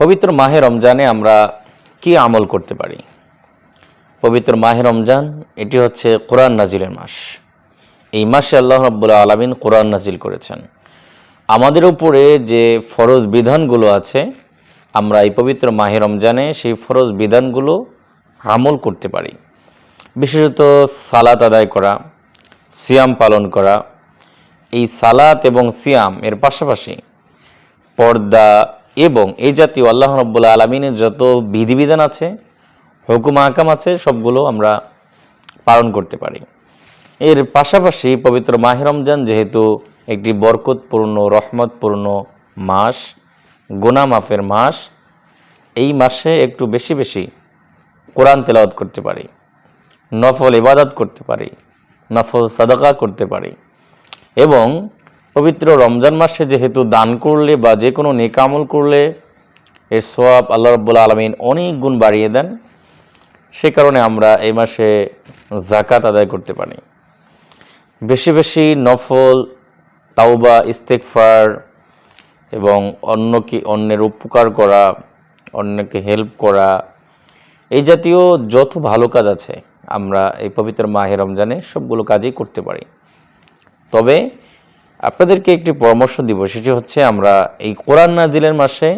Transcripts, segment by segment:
পবিত্র মাহে রমজানে আমরা কি আমল করতে পারি? পবিত্র মাহে রমজান, এটি হচ্ছে কোরআন নাজিলের মাস। এই মাসে আল্লাহ রাব্বুল আলমিন কোরআন নাজিল করেছেন। আমাদের উপরে যে ফরজ বিধানগুলো আছে, আমরা এই পবিত্র মাহে রমজানে সেই ফরজ বিধানগুলো আমল করতে পারি। বিশেষত সালাত আদায় করা, সিয়াম পালন করা। এই সালাত এবং সিয়াম এর পাশাপাশি পর্দা এবং এই জাতীয় আল্লাহ রব্বুল্লা আলমিনের যত বিধিবিধান আছে, হুকুম আকাম আছে, সবগুলো আমরা পালন করতে পারি। এর পাশাপাশি পবিত্র মাহে রমজান যেহেতু একটি বরকতপূর্ণ, রহমতপূর্ণ মাস গোনা মাফের মাস, এই মাসে একটু বেশি বেশি কোরআন তেলাওয়াত করতে পারি, নফল ইবাদত করতে পারি, নফল সাদাকা করতে পারি এবং পবিত্র রমজান মাসে যেহেতু দান করলে বা যে কোনো নেকামল করলে এর সোয়াব আল্লাহ রব্বুল আলমিন অনেক গুণ বাড়িয়ে দেন। সে কারণে আমরা এই মাসে জাকাত আদায় করতে পারি। বেশি বেশি নফল, তাওবা ইস্তেকফার এবং অন্যকে অন্যের উপকার করা, অন্যকে হেল্প করা, এই জাতীয় যত ভালো কাজ আছে আমরা এই পবিত্র মাহে রমজানে সবগুলো কাজই করতে পারি। তবে আপনাদেরকে একটি পরামর্শ দিব, সেটি হচ্ছে আমরা এই কোরআন নাজিলের মাসে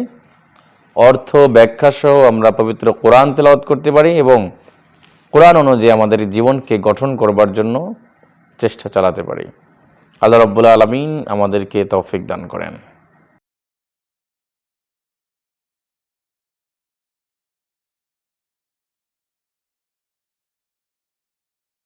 অর্থ ব্যাখ্যা সহ আমরা পবিত্র কোরআন তেলাওয়াত করতে পারি এবং কোরআন অনুযায়ী আমাদের জীবনকে গঠন করবার জন্য চেষ্টা চালাতে পারি। আল্লাহ রব্বুল্লা আলমিন আমাদেরকে তৌফিক দান করেন।